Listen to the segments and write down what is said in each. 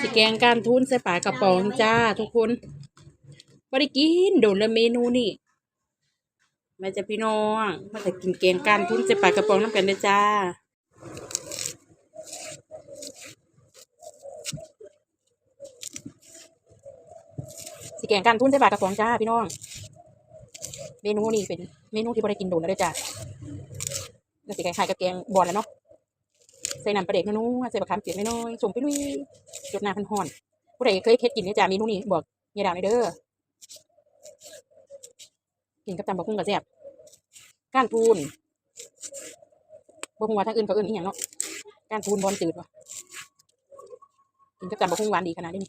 สิแกงการทุนใส่ปลากระป๋องจ้าทุกคนบ่ได้กินโดนละเมนูนี่ม่จะพี่น้องมาแต่กินแกงการทุนใส่ปลากระป๋องน้ำกันเด้จ้าสิแกงการทุนใส่ปลากระป๋องจ้าพี่น้อง เมนูนี่เป็นเมนูที่บ่ได้กินโดนแล้วเด้จ้าแล้วสิคล้ายๆกับแกงบอลแล้วเนาะ ส่น้ำปลาเด็กน้อยๆใส่บะขามเปียกน้อยๆส่งไปลุยจดน้ำพันห่อนผู้ใดเคยเค็ดกินเนี่ยจ้าเมนูนี้บอกยายดาวหน่อยเด้อกินกับตำบักหุ่งกับแซ่บก้านทูนบ่ฮู้ว่าทางอื่นเขาอื่นอีหยังเนาะก้านทูนบอลจืดวะกินกับตำบักหุ่งหวานดีขนาดนี้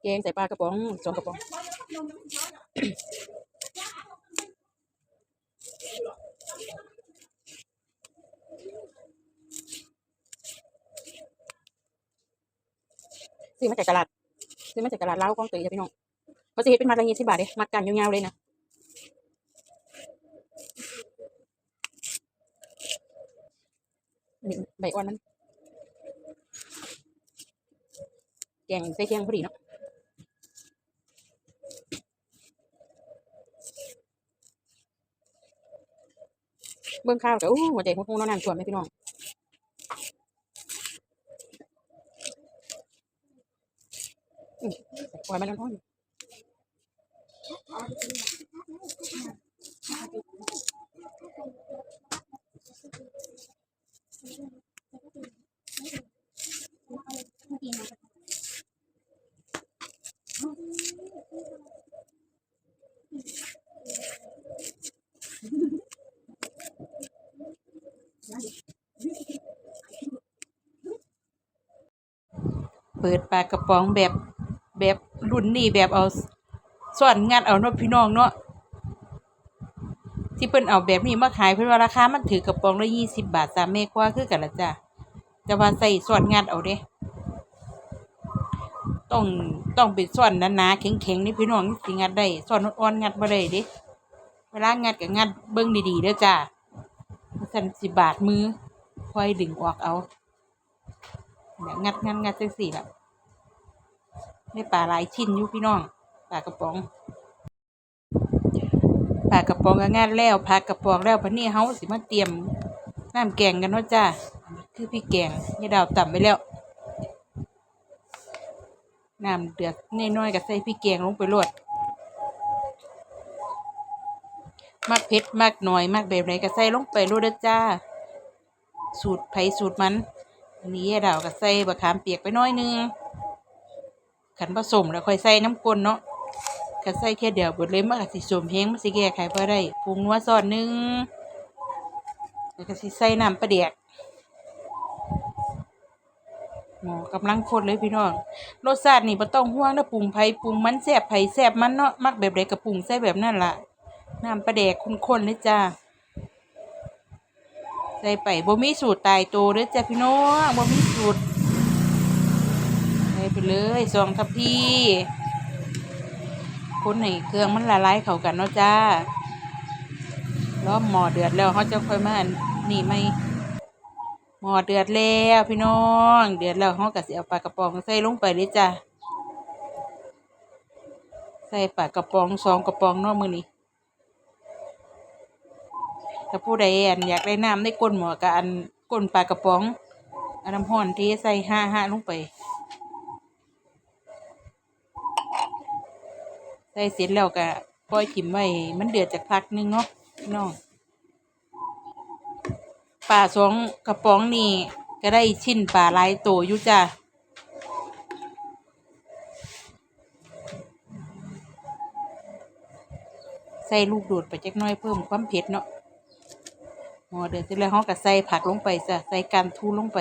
แกงใส่ปลากระป๋องสองกระป๋อง ซื้อมาจากตลาดซื้อมาจากตลาดเล้าวกองตยจ้ะพี่น้องเขาจะเฮ็ดเป็นมัดละยี่สิบบาทเด้มัดกันยาวๆเลยนะนี่ใบอ่อนมันแกงใส่เคียงพอดีเนาะเบิ่งข้าวก็อู้หัวใจคงๆนอนนั่งชวนไหมพี่น้องอืม ปล่อยมันร้อนเปิดปลากระป๋องแบบ แบบรุ่นนี้แบบเอาส่วนงานเอาเนาะพี่น้องเนาะที่เพิ่นเอาแบบนี้มาขายเพิ่นว่าราคามันถือกระป๋องละยี่สิบบาทสามเมกว่าคือกันละจ้ะแต่ว่าใส่ส่วนงานเอาเด้ต้องต้องเป็นส่วนหนาๆแข็งๆนี่พี่น้องสิงัดได้ส่วนอ่อนๆงัดบ่ได้เด้เวลางัดก็งัดเบิ่งดีๆเด้อจ้าสั่นสิบาทมือค่อยดึงออกเอาเนี่ยงัดงัดงัดจังสี่ละ ได้ปลาหลายชิ้นอยู่พี่น้องปลากระป๋องปลากระป๋องก็งัดแล้วผักกระป๋องแล้วพันนี้เฮาสิมาเตรียมน้ำแกงกันเนาะจ้าคือพี่แกงยายดาวต่ำไปแล้วน้ำเดือดน้อยๆก็ใส่พริกแกงลงไปรวดมักเผ็ดมักหน่อยมักแบบไหนก็ใส่ลงไปรวดเด้อจ้า สูตรไผ่สูตรมันอันนี้ยายดาวก็ใส่บะขามเปียกไปหน้อยนึง ขันผสมแล้วค่อยใส่น้ำกลนเนาะก็ใส่แค่เดียวบดเลยมันก็สิสมแห้งมันสิแก้ไขบ่ได้ปรุงนัวซอสหนึงแล้วก็สิใส่น้ำปลาแดกหมอกำลังฟดเลยพี่น้องรสชาตินี่บ่ต้องห่วงนะปรุงไผปรุงมันแซ่บไผแซ่บมันเนาะมักแบบใดก็ปรุงใส่แบบนั้นล่ะน้ำปลาแดกข้นๆเลยจ้าใส่ไปบ่มีสูตรตายตัวเด้อจ้ะพี่น้องบ่มีสูตร ใส่เลยสองทัพพีคนให้เครื่องมันละลายเข้ากันเนาะจ้าล้อมหมอเดือดแล้วเขาจะค่อยมาอันนี่ไหมหมอเดือดแล้วพี่น้อง เดือดแล้วเราก็สิเอาปลากระป๋องใส่ลงไปเลยจ้ะใส่ปลากระป๋องสองกระป๋องนาะมือนี้ถ้าผู้ใดอันอยากได้น้ำได้ก้นหมอกับอันก้นปลากระป๋องอันน้ำห้อนที่ใส่ห้าห้าลงไป ใส่เสร็จแล้วก็ปล่อยถิ่มไว้ มันเดือดจากพักนึงเนาะพี่น้องปลาสองกระป๋องนี่ก็ได้ชิ้นปลาหลายโตอยู่จ้ะใส่ลูกโดดไปจักน้อยเพิ่มความเผ็ดเนาะหมอเดือดเสร็จแล้วเราก็ใส่ผักลงไปจ้ะใส่การทูลงไป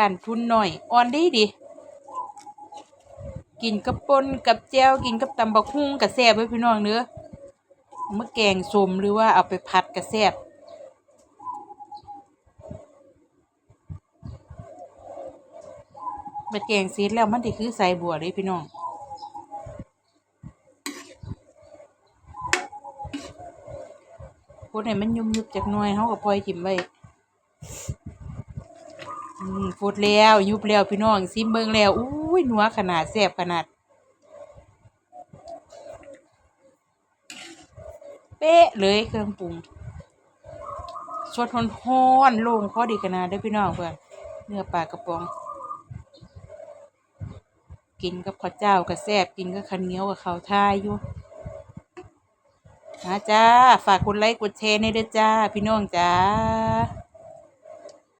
การทุนหน่อยอ่อนดีดีกินกับปนกับแจวกินกับตำบักหุ่งกับแซ่บไว้พี่น้องเนื้อเอามาแกงสมหรือว่าเอาไปผัดกับแซ่บไปแกงเสร็จแล้วมันจะคือใส่บัวเลยพี่น้องคนให้มันยุบๆจักน่อยเฮาก็ปล่อยถิ่มไว้ ฟดแล้วยุบแล้วพี่น้องซิมเบิ่งแล้วอุ้ยนัวขนาดแซ่บขนาด เป๊ะเลยเครื่องปรุงสดฮ้อนๆล่งพอดีขนาดเด้อพี่น้องเพื่อนเนื้อปลากระป๋องกินกับข้าวเจ้าก็แซ่บกินกับข้าวเหนียวกับข้าวทายอยู่มาจ้า ฝากกดไลค์กดแชร์ในเด้อจ้า พี่น้องจ้า